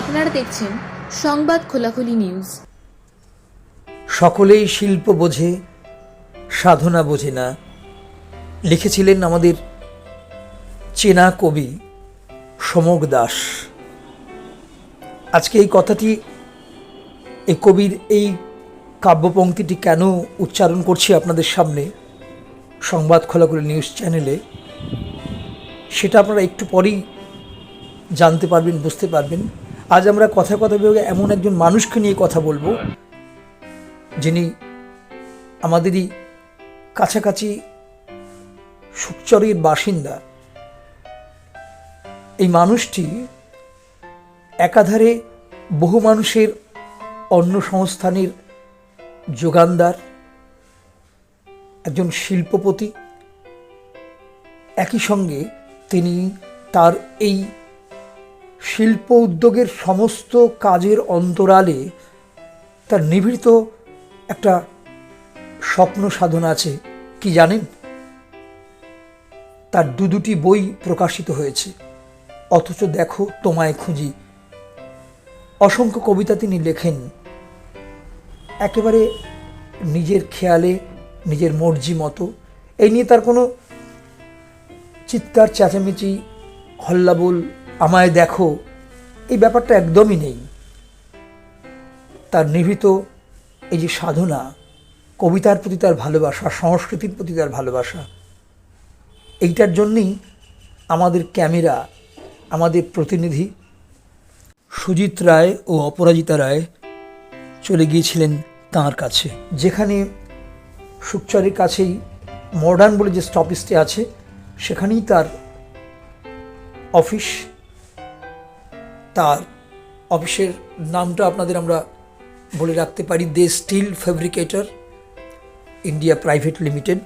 আপনারা দেখছেন সংবাদ খোলাখুলি নিউজ। সকলেই শিল্প বোঝে, সাধনা বোঝে না। লিখেছিলেন আমাদের চেনা কবি সমক দাস। আজকে এই কথাটি এই কবির এই কাব্যপংক্তিটি কেন উচ্চারণ করছি আপনাদের সামনে সংবাদ খোলাখুলি নিউজ চ্যানেলে, সেটা আপনারা একটু পরেই জানতে পারবেন, বুঝতে পারবেন। আজ আমরা কথা কথা বিভাগে এমন একজন মানুষকে নিয়ে কথা বলব, যিনি আমাদেরই কাছাকাছি সুকচরের বাসিন্দা। এই মানুষটি একাধারে বহু মানুষের অন্য সংস্থানের যোগানদার, একজন শিল্পপতি। একই সঙ্গে তিনি তার এই শিল্প উদ্যোগের সমস্ত কাজের অন্তরালে তার নিভৃত একটা স্বপ্ন সাধন আছে, কি জানেন? তার দু দুটি বই প্রকাশিত হয়েছে। অথচ দেখো, তোমায় খুঁজি। অসংখ্য কবিতা তিনি লেখেন। একেবারে নিজের খেয়ালে, নিজের মর্জি মতো। এই নিয়ে তার কোনো চিৎকার, চেঁচামেচি, হল্লাবোল আমায় দেখো, এই ব্যাপারটা একদমই নেই। তার নিভৃত এই যে সাধনা, কবিতার প্রতি তার ভালোবাসা, সংস্কৃতির প্রতি তার ভালোবাসা, এইটার জন্যেই আমাদের ক্যামেরা, আমাদের প্রতিনিধি সুজিত রায় ও অপরাজিতা রায় চলে গিয়েছিলেন তাঁর কাছে। যেখানে সুকচরের কাছেই মডার্ন বলে যে স্টপেজটি আছে, সেখানেই তার অফিস তার অফিসের নামটা আপনাদের আমরা বলে রাখতে পারি, the steel fabricator India private limited.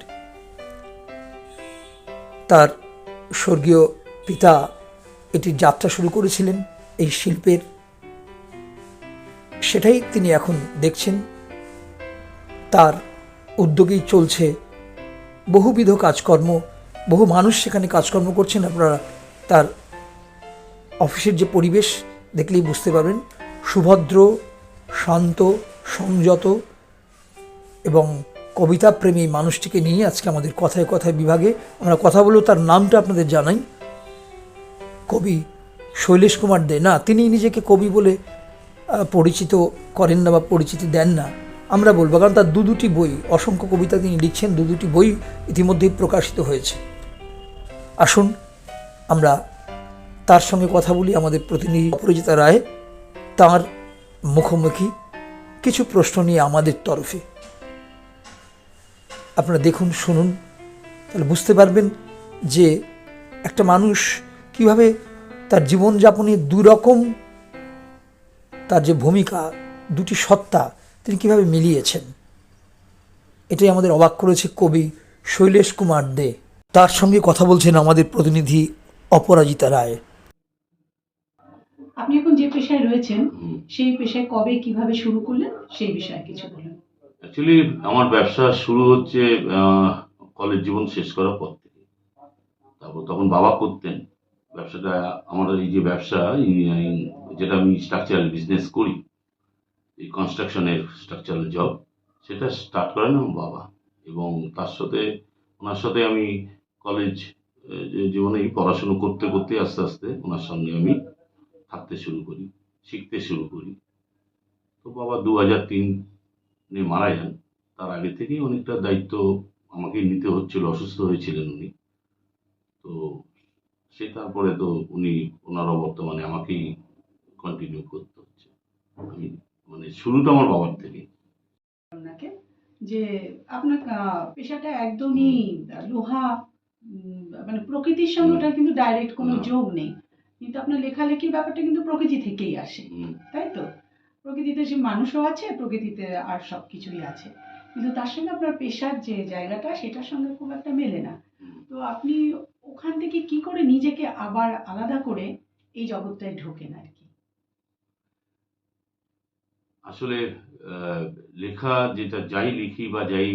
তার স্বর্গীয় পিতা এটি যাত্রা শুরু করেছিলেন এই শিল্পের। সেটাই তিনি এখন দেখছেন। তার উদ্যোগেই চলছে বহুবিধ কাজকর্ম, বহু মানুষ সেখানে কাজকর্ম করছেন। আপনারা তার অফিসের যে পরিবেশ, দেখলেই বুঝতে পারবেন। সুভদ্র, শান্ত, সংযত এবং কবিতা প্রেমী মানুষটিকে নিয়ে আজকে আমাদের কথায় কথায় বিভাগে আমরা কথা বলব, তার নামটা আপনাদের জানাই। কবি শৈলেশ কুমার দে। না, তিনি নিজেকে কবি বলে পরিচিত করেন না বা পরিচিতি দেন না। আমরা বলব, কারণ তার দু দুটি বই, অসংখ্য কবিতা তিনি লিখছেন, দু দুটি বই ইতিমধ্যেই প্রকাশিত হয়েছে। আসুন, আমরা তার সঙ্গে কথা বলি আমাদের প্রতিনিধি অপরাজিতা রায়, তার মুখোমুখি কিছু প্রশ্ন নিয়ে আমাদের তরফে। আপনারা দেখুন, শুনুন, তাহলে বুঝতে পারবেন যে একটা মানুষ কীভাবে তার জীবনযাপনে দুরকম তার যে ভূমিকা, দুটি সত্তা, তিনি কীভাবে মিলিয়েছেন। এটাই আমাদের অবাক করেছে কবি শৈলেশ কুমার দে। তার সঙ্গে কথা বলছেন আমাদের প্রতিনিধি অপরাজিতা রায়। আপনি এখন যে পেশায় রয়েছেন সেই পেশায় কবে কীভাবে শুরু করলেন সেই বিষয়ে কিছু বলুন। অ্যাকচুয়ালি আমার ব্যবসা শুরু হচ্ছে কলেজ জীবন শেষ করার পর থেকে। তারপর তখন বাবা করতেন। ব্যবসাটা আমার এই যে ব্যবসা এই- যেটা আমি স্ট্রাকচারাল বিজনেস করি এই কনস্ট্রাকশনের স্ট্রাকচারাল জব সেটা স্টার্ট করেন আমার বাবা। এবং তার সাথে ওনার সাথে আমি কলেজ জীবনেই পড়াশুনো করতে করতে আস্তে আস্তে ওনার সঙ্গে আমি থাকতে শুরু করি শিখতে শুরু করি। তো বাবা দু হাজার তিন মারা যান। তার আগে থেকেই অনেকটা দায়িত্ব আমাকে নিতে হচ্ছিল অসুস্থ হয়েছিলেন উনি। তো সে তারপরে তো উনি ওনারা বর্তমানে আমাকেই কন্টিনিউ করতে হচ্ছে। আমি মানে শুরুটা আমার বাবার থেকে আপনাকে যে আপনার পেশাটা একদমই লোহা মানে প্রকৃতির সঙ্গে কিন্তু ডাইরেক্ট কোনো যোগ নেই। কিন্তু আপনার লেখালেখির ব্যাপারটা কিন্তু প্রকৃতি থেকেই আসে তাই তো? প্রকৃতিতে সে মানুষও আছে প্রকৃতিতে আর সব কিছুই আছে। কিন্তু তার সঙ্গে আপনার পেশার যে জায়গাটা সেটার সঙ্গে খুব একটা মেলে না। তো আপনি ওখান থেকে কি করে নিজেকে আবার আলাদা করে এই জগৎটায় ঢোকেন আর কি? আসলে আহ, লেখা যেটা যাই লিখি বা যাই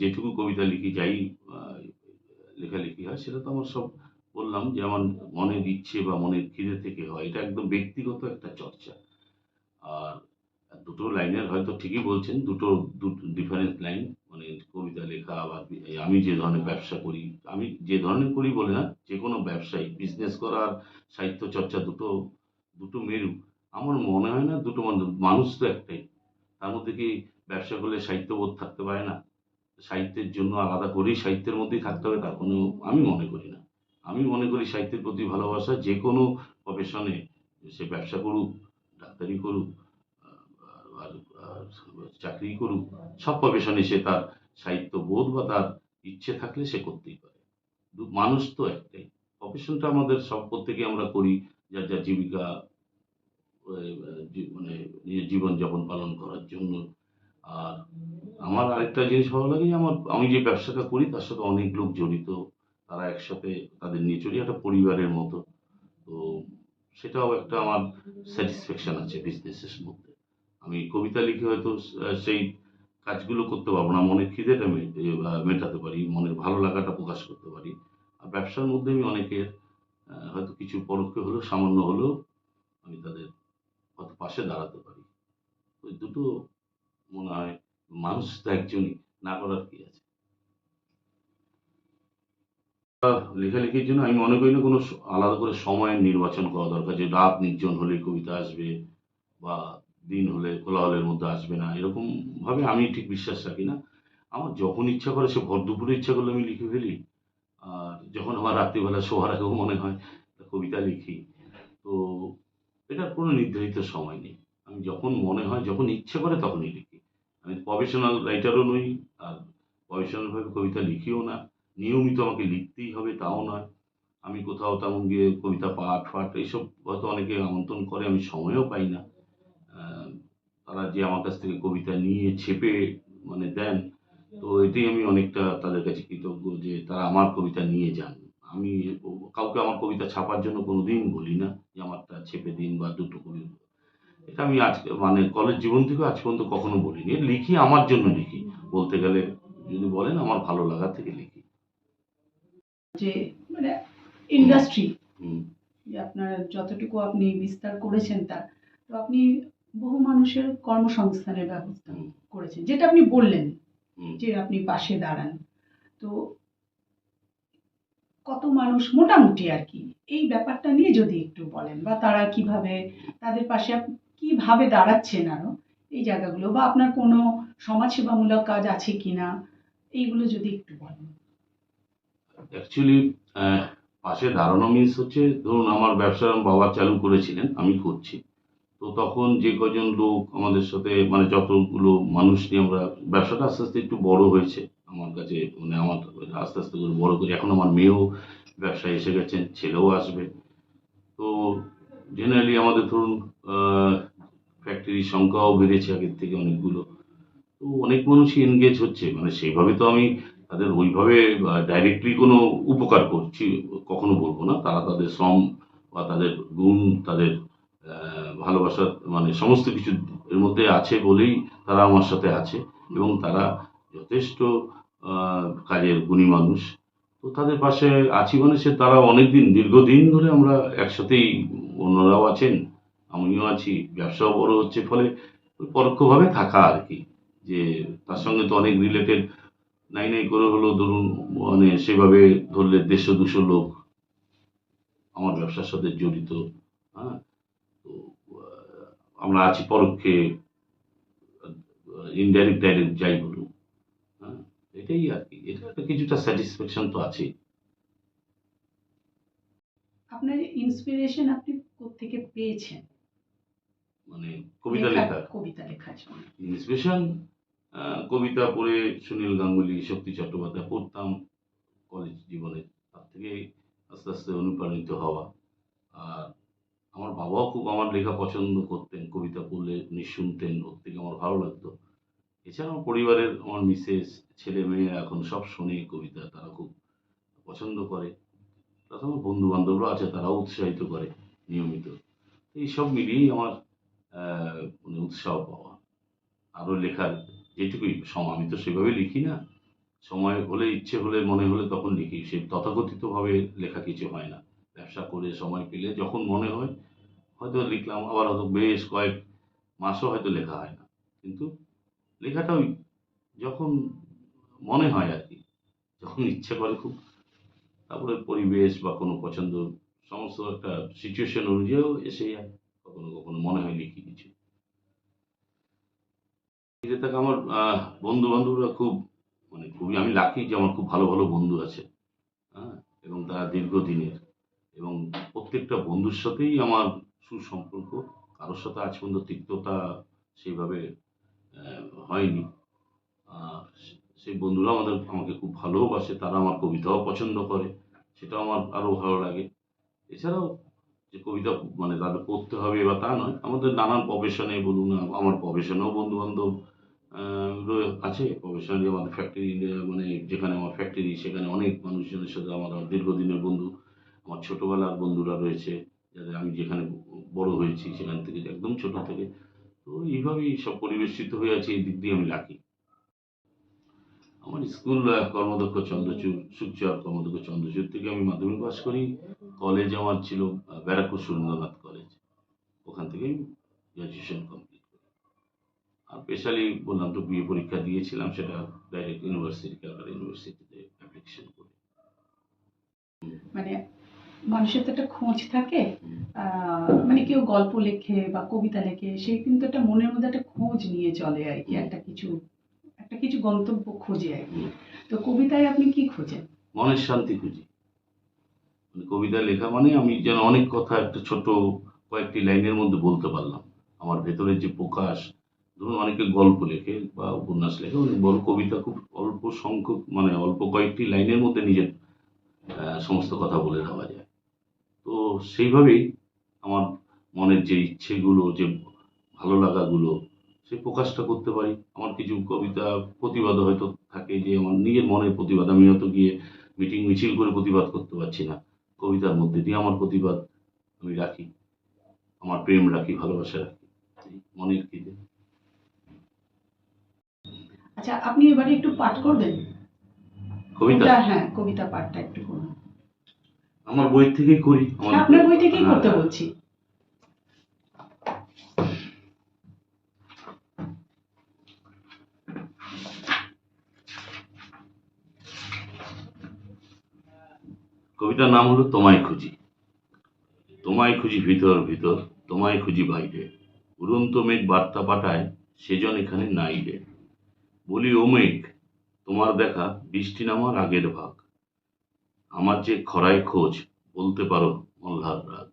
যেটুকু কবিতা লিখি যাই লেখালেখি হয় সেটা তো আমার সব বললাম যে আমার মনের ইচ্ছে বা মনের খিদে থেকে হয়, এটা একদম ব্যক্তিগত একটা চর্চা। আর দুটো লাইনের হয়তো ঠিকই বলছেন, দুটো দুটো ডিফারেন্ট লাইন মানে কবিতা, লেখা বা আমি যে ধরনের ব্যবসা করি, আমি যে ধরনের করি বলে না, যে কোনো ব্যবসায়ী বিজনেস করা আর সাহিত্য চর্চা দুটো দুটো মেরু। আমার মনে হয় না দুটো মানুষ তো একটাই। তার মধ্যে কি ব্যবসা করলে সাহিত্যবোধ থাকতে পারে না? সাহিত্যের জন্য আলাদা করেই সাহিত্যের মধ্যেই থাকতে হবে, তার কোনো আমি মনে করি না। আমি মনে করি সাহিত্যের প্রতি ভালোবাসা যে কোনো প্রফেশনে সে ব্যবসা করুক, ডাক্তারি করুক আর চাকরি করুক, সব প্রফেশনে সে তার সাহিত্য বোধ বা তার ইচ্ছে থাকলে সে করতেই পারে। মানুষ তো একটাই। প্রফেশনটা আমাদের সব প্রত্যেকে আমরা করি, যার যার জীবিকা মানে নিজের জীবনযাপন পালন করার জন্য। আর আমার আরেকটা জিনিস ভালো লাগে আমার, আমি যে ব্যবসাটা করি তার সাথে অনেক লোক জড়িত। তারা একসাথে তাদের নিয়ে একটা পরিবারের মতো। তো সেটাও একটা আমার স্যাটিসফ্যাকশন আছে বিজনেসের মধ্যে। আমি কবিতা লিখে হয়তো সেই কাজগুলো করতে পারব না। মনের খিদেটা মেটাতে পারি, মনের ভালো লাগাটা প্রকাশ করতে পারি। আর ব্যবসার মধ্যে আমি অনেকের হয়তো কিছু পরোক্ষ হলেও, সামান্য হলেও আমি তাদের হয়তো পাশে দাঁড়াতে পারি। ওই দুটো মনে হয়, মানুষ তো একজনই, না করার কি আছে? লেখালেখির জন্য আমি মনে করি না কোনো আলাদা করে সময়ের নির্বাচন করা দরকার, যে রাত নির্জন হলে কবিতা আসবে বা দিন হলে কোলাহলের মধ্যে আসবে না। এরকম ভাবে আমি ঠিক বিশ্বাস রাখি না। আমার যখন ইচ্ছা করে সে ভর দুপুরে ইচ্ছা করলে আমি লিখে ফেলি। আর যখন আমার রাত্রিবেলা শোয়ার আগেও মনে হয় কবিতা লিখি। তো এটার কোনো নির্ধারিত সময় নেই। আমি যখন মনে হয়, যখন ইচ্ছে করে তখনই লিখি। আমি প্রফেশনাল রাইটারও নই, আর প্রফেশনালভাবে কবিতা লিখিও না। নিয়মিত আমাকে লিখতেই হবে, তাও নয়। আমি কোথাও তেমন গিয়ে কবিতা পাঠ ফাঠ এইসব হয়তো অনেকে আমন্ত্রণ করে, আমি সময়ও পাই না। তারা যে আমার কাছ থেকে কবিতা নিয়ে ছেপে মানে দেন, তো এটাই আমি অনেকটা তাদের কাছে কৃতজ্ঞ যে তারা আমার কবিতা নিয়ে যান। আমি কাউকে আমার কবিতা ছাপার জন্য কোনোদিন বলি না যে আমারটা ছেপে দিন বা দুটো কবিতা এটা আমি আজকে মানে কলেজ জীবন থেকে আজ পর্যন্ত কখনো বলিনি। লিখি, আমার জন্য লিখি। বলতে গেলে যদি বলেন, আমার ভালো লাগা থেকে লিখি। যে মানে ইন্ডাস্ট্রি যে আপনার যতটুকু আপনি বিস্তার করেছেন তার তো আপনি বহু মানুষের কর্মসংস্থানের ব্যবস্থা করেছেন। যেটা আপনি বললেন যে আপনি পাশে দাঁড়ান। তো কত মানুষ মোটামুটি আর কি এই ব্যাপারটা নিয়ে যদি একটু বলেন বা তারা কীভাবে তাদের পাশে কীভাবে দাঁড়াচ্ছেন আরও এই জায়গাগুলো বা আপনার কোনো সমাজসেবামূলক কাজ আছে কিনা এইগুলো যদি একটু বলেন। অ্যাকচুয়ালি পাশে দাঁড়ানো মিন্স হচ্ছে, ধরুন আমার ব্যবসা বাবা চালু করেছিলেন, আমি করছি তো তখন যে কজন লোক আমাদের সাথে মানে যতগুলো মানুষ নিয়ে আমরা, ব্যবসাটা আস্তে আস্তে একটু বড় হয়েছে আমার কাছে মানে আমার আস্তে আস্তে করে বড় করে। এখন আমার মেয়েও ব্যবসায় এসে গেছেন ছেলেও আসবে। তো জেনারেলি আমাদের ধরুন ফ্যাক্টরির সংখ্যাও বেড়েছে আগের থেকে অনেকগুলো। তো অনেক মানুষই এনগেজ হচ্ছে মানে সেইভাবে তো আমি তাদের ওইভাবে ডাইরেক্টলি কোনো উপকার করছি, কখনো বলব না। তারা তাদের শ্রম বা তাদের গুণ, তাদের ভালোবাসার মানে সমস্ত কিছু এর মধ্যে আছে বলেই তারা আমার সাথে আছে এবং তারা যথেষ্ট কাজের গুণী মানুষ। তো তাদের পাশে আছি মানে সে তারা অনেকদিন, দীর্ঘদিন ধরে আমরা একসাথেই অন্যরাও আছেন, আমিও আছি, ব্যবসাও বড় হচ্ছে, ফলে পরোক্ষভাবে থাকা আর কি। যে তার সঙ্গে তো অনেক রিলেটেড নাই নাই করে হলো ধরুন মানে সেভাবে ধরলে দেড়শো দুশো লোক আমার ব্যবসার সাথে জড়িত হ্যাঁ? তো আমরা আছি পরোক্ষে ইনডাইরেক্ট ডাইরেক্ট যাই বলুন হ্যাঁ? এটাই আর কি এটা একটা কিছুটা স্যাটিসফ্যাকশন তো আছে আপনার ইন্সপিরেশন আপনি কোত্থেকে পেয়েছেন? মানে কবিতা লেখা- লেখা কবিতা লেখার জন্য ইন্সপিরেশন কবিতা পড়ে সুনীল গাঙ্গুলি, শক্তি চট্টোপাধ্যায় পড়তাম কলেজ জীবনে। তার থেকে আস্তে আস্তে অনুপ্রাণিত হওয়া। আর আমার বাবাও খুব আমার লেখা পছন্দ করতেন, কবিতা পড়লে উনি শুনতেন, ওর থেকে আমার ভালো লাগতো। এছাড়া আমার পরিবারের আমার মিসেস, ছেলে মেয়ে এখন সব শোনে কবিতা, তারা খুব পছন্দ করে। তাছাড়া আমার বন্ধু বান্ধবরা আছে, তারাও উৎসাহিত করে নিয়মিত। এই সব মিলিয়েই আমার মানে উৎসাহ পাওয়া। আরও লেখার সম আমি তো সেভাবে লিখি না। সময় হলে, ইচ্ছে হলে, মনে হলে তখন লিখি। সে তথাকথিতভাবে লেখা কিছু হয় না। ব্যবসা করে সময় পেলে যখন মনে হয়, হয়তো লিখলাম, আবার হয়তো বেশ কয়েক মাসও হয়তো লেখা হয় না। কিন্তু লেখাটা ওই যখন মনে হয় আর কি, যখন ইচ্ছে করে খুব, তারপরে পরিবেশ বা কোনো পছন্দ, সমস্ত একটা সিচুয়েশন অনুযায়ীও এসে যায় কখনো কখনো মনে হয় লিখি কিছু। নিজে থেকে আমার বন্ধু বান্ধবরা খুব মানে খুবই, আমি লাকি যে আমার খুব ভালো ভালো বন্ধু আছে হ্যাঁ? এবং তারা দীর্ঘদিনের, এবং প্রত্যেকটা বন্ধুর সাথেই আমার সুসম্পর্ক। কারোর সাথে আজ পর্যন্ত তিক্ততা সেইভাবে হয়নি। সেই বন্ধুরা আমাদের, আমাকে খুব ভালোবাসে তারা আমার কবিতাও পছন্দ করে, সেটাও আমার আরও ভালো লাগে। এছাড়াও যে কবিতা মানে তাদের পড়তে হবে বা তা নয়, আমাদের নানান প্রফেশনে বলুন, আমার প্রফেশনেও বন্ধু বান্ধব আছে। প্রফেশনালি আমাদের ফ্যাক্টরি মানে যেখানে আমার ফ্যাক্টরি সেখানে অনেক মানুষজনের সাথে আমার দীর্ঘদিনের বন্ধু আমার ছোটবেলার বন্ধুরা রয়েছে যাদের আমি যেখানে বড় হয়েছি সেখান থেকে একদম ছোট থেকে। তো এইভাবেই সব পরিবেষ্টিত হয়ে আছে এই দিক দিয়ে আমি লাকি আমার স্কুল কর্মদক্ষ চন্দ্রচূড় সুখচর কর্মদক্ষ চন্দ্রচূড় থেকে আমি মাধ্যমিক পাস করি। কলেজ আমার ছিল ব্যারাকপুর সুরেন্দ্রনাথ কলেজ ওখান থেকে গ্র্যাজুয়েশন কমপ্লিট স্পেশালি বললাম তো বিএ পরীক্ষা দিয়েছিলাম সেটা ডাইরেক্ট ইউনিভার্সিটি ক্যালকাটা ইউনিভার্সিটিতে অ্যাপ্লিকেশন করি। মানে মানুষের তো একটা খোঁজ থাকে মানে কেউ গল্প লেখে বা কবিতা লেখে সে কিন্তু একটা মনের মধ্যে একটা খোঁজ নিয়ে চলে আর কি একটা কিছু একটা কিছু গন্তব্য খোঁজে আর কি। তো কবিতায় আপনি কি খোঁজেন? মনের শান্তি খুঁজি। মানে কবিতা লেখা মানে আমি যেন অনেক কথা একটা ছোট কয়েকটি লাইনের মধ্যে বলতে পারলাম। আমার ভেতরের যে প্রকাশ ধরুন অনেকে গল্প লেখে বা উপন্যাস লেখে, অনেক বড় কবিতা খুব অল্প সংখ্যক মানে অল্প কয়েকটি লাইনের মধ্যে নিজের সমস্ত কথা বলে দেওয়া যায়। তো সেইভাবেই আমার মনের যে ইচ্ছেগুলো, যে ভালো লাগাগুলো, সেই প্রকাশটা করতে পারি। আমার কিছু কবিতা প্রতিবাদ হয়তো থাকে যে আমার নিজের মনের প্রতিবাদ। আমি হয়তো গিয়ে মিটিং মিছিল করে প্রতিবাদ করতে পারছি না। কবিতার মধ্যে দিয়ে আমার প্রতিবাদ আমি রাখি। আমার প্রেম রাখি, ভালোবাসা রাখি। মনের খিদে আচ্ছা আপনি এবারে একটু পাঠ করবেন? কবিতা? হ্যাঁ কবিতা পাঠটা একটু করুন। আমার বই থেকেই করি হ্যাঁ, আপনার বই থেকেই হ্যাঁ, করতে। বলছি। কবিতার নাম হলো তোমায় খুঁজি। তোমায় খুঁজি ভিতর ভিতর তোমায় খুঁজি বাইরে। উড়ন্ত মেঘ বার্তা পাঠায় সেজন এখানে নাই রে। বলি ও মেঘ তোমার দেখা বৃষ্টি নামার আগের ভাগ। আমার যে খরায় খোঁজ, বলতে পারো মল্লার রাগ।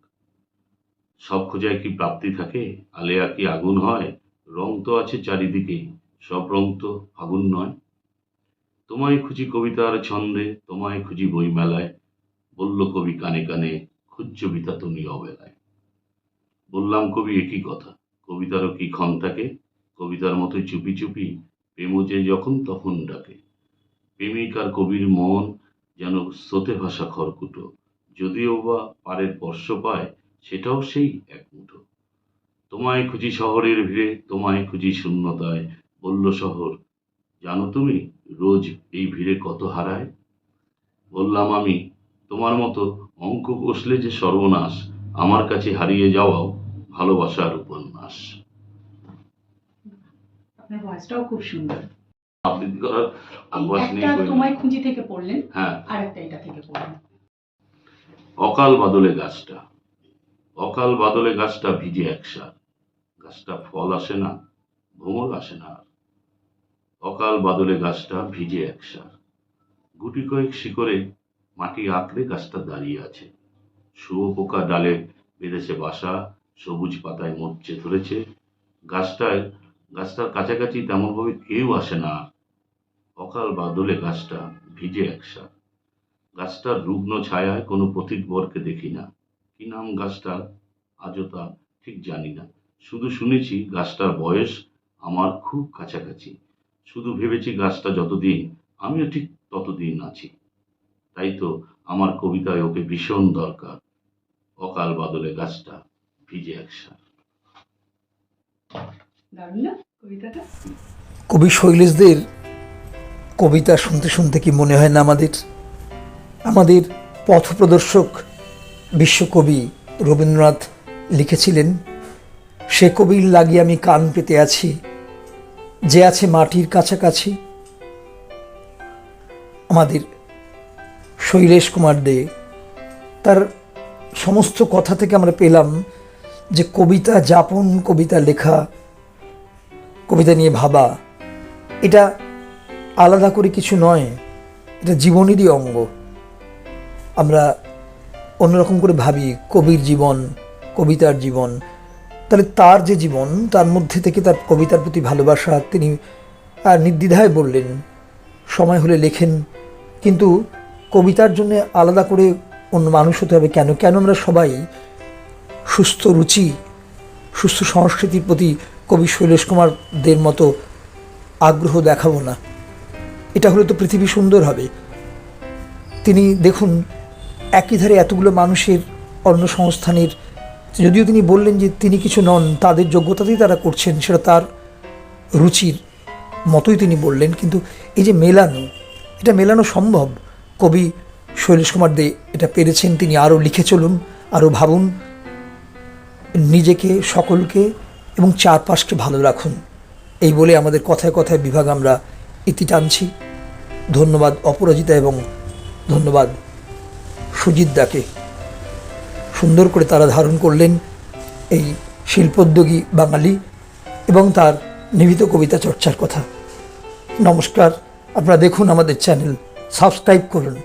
সব খোঁজায় কি প্রাপ্তি থাকে? আলেয়া কি আগুন হয়? রং তো আছে চারিদিকে, সব রং তো আগুন নয়। তোমায় খুঁজি কবিতার ছন্দে, তোমায় খুঁজি বইমেলায়। বলল কবি কানে কানে খুজ্জবিতা তুমি অবেলায়। বললাম কবি একই কথা, কবিতারও কি ক্ষণ থাকে? কবিতার মতোই চুপি চুপি প্রেম যে যখন তখন ডাকে। প্রেমিক আর কবির মন যেন স্রোতে ভাসা খড়কুটো। যদিও বা পারের স্পর্শ পায়, সেটাও সেই এক মুঠো। তোমায় খুঁজি শহরের ভিড়ে, তোমায় খুঁজি শূন্যতায়, বলল শহর, জানো তুমি রোজ এই ভিড়ে কত হারায়? বললাম, আমি, তোমার মতো অঙ্ক কষলে যে সর্বনাশ, আমার কাছে হারিয়ে যাওয়াও ভালোবাসার উপন্যাস। আপনার ভয়েসটাও খুব সুন্দর। একটা তোমায় খুঁজি থেকে পড়লেন হ্যাঁ। আর একটা এটা থেকে পড়লেন। অকাল বাদলে গাছটা অকাল বাদলে গাছটা ভিজে একসার গাছটা ফল আসে না ভ্রমর আসে না অকাল বাদলে গাছটা ভিজে একসার গুটি কয়েক শিকড়ে মাটি আঁকড়ে গাছটা দাঁড়িয়ে আছে। শুয়োপোকা ডালে বেঁধেছে বাসা সবুজ পাতায় মরচে ধরেছে। গাছটায় গাছটার কাছাকাছি তেমনভাবে কেউ আসে না। অকাল বাদলে গাছটা ভিজে একসা গাছটার রুগ্ন ছায়ায় কোনো পথিকবরকে দেখি না। কি নাম গাছটার? আজও তা ঠিক জানি না। শুধু শুনেছি গাছটার বয়স আমার খুব কাছাকাছি। শুধু ভেবেছি গাছটা যতদিন, আমিও ঠিক ততদিন আছি। তাই তো আমার কবিতায় ওকে ভীষণ দরকার। অকাল বাদলে গাছটা ভিজে কবিতাটা কবি শৈলেশদের কবিতা শুনতে শুনতে কি মনে হয় না আমাদের? আমাদের পথপ্রদর্শক বিশ্বকবি রবীন্দ্রনাথ লিখেছিলেন, সে কবির লাগিয়ে আমি কান পেতে আছি, যে আছে মাটির কাছাকাছি। আমাদের শৈলেশ কুমার দে, তার সমস্ত কথা থেকে আমরা পেলাম যে কবিতা, যাপন, কবিতা লেখা কবিতা নিয়ে ভাবা, এটা আলাদা করে কিছু নয়, এটা জীবনেরই অঙ্গ। আমরা অন্যরকম করে ভাবি, কবির জীবন, কবিতার জীবন, তাহলে তার যে জীবন, তার মধ্যে থেকে তার কবিতার প্রতি ভালোবাসা তিনি নির্দ্বিধায় বললেন, সময় হলে লেখেন, কিন্তু কবিতার জন্য আলাদা করে অন্য মানুষ হতে হবে কেন? কেন আমরা সবাই সুস্থ রুচি, সুস্থ সংস্কৃতির প্রতি কবি শৈলেশ কুমারদের মতো আগ্রহ দেখাবো না। এটা হলে তো পৃথিবী সুন্দর হবে। তিনি দেখুন, একই ধারে এতগুলো মানুষের অন্য সংস্থানের, যদিও তিনি বললেন যে তিনি কিছু নন, তাদের যোগ্যতাতেই তারা করছেন, সেটা তার রুচির মতোই তিনি বললেন। কিন্তু এই যে মেলানো, এটা মেলানো সম্ভব? কবি শৈলেশ কুমার দে এটা পেরেছেন, তিনি আরও লিখে চলুন, আরও ভাবুন, নিজেকে, সকলকে এবং চারপাশকে ভালো রাখুন। এই বলে আমাদের কথায় কথায় বিভাগ আমরা ইতি টানছি। ধন্যবাদ অপরাজিতা এবং ধন্যবাদ সুজিত দাকে। সুন্দর করে তারা ধারণ করলেন এই শিল্পোদ্যোগী বাঙালি এবং তার নিবিত কবিতা চর্চার কথা। নমস্কার, আপনারা দেখুন আমাদের চ্যানেল, সাবস্ক্রাইব করুন।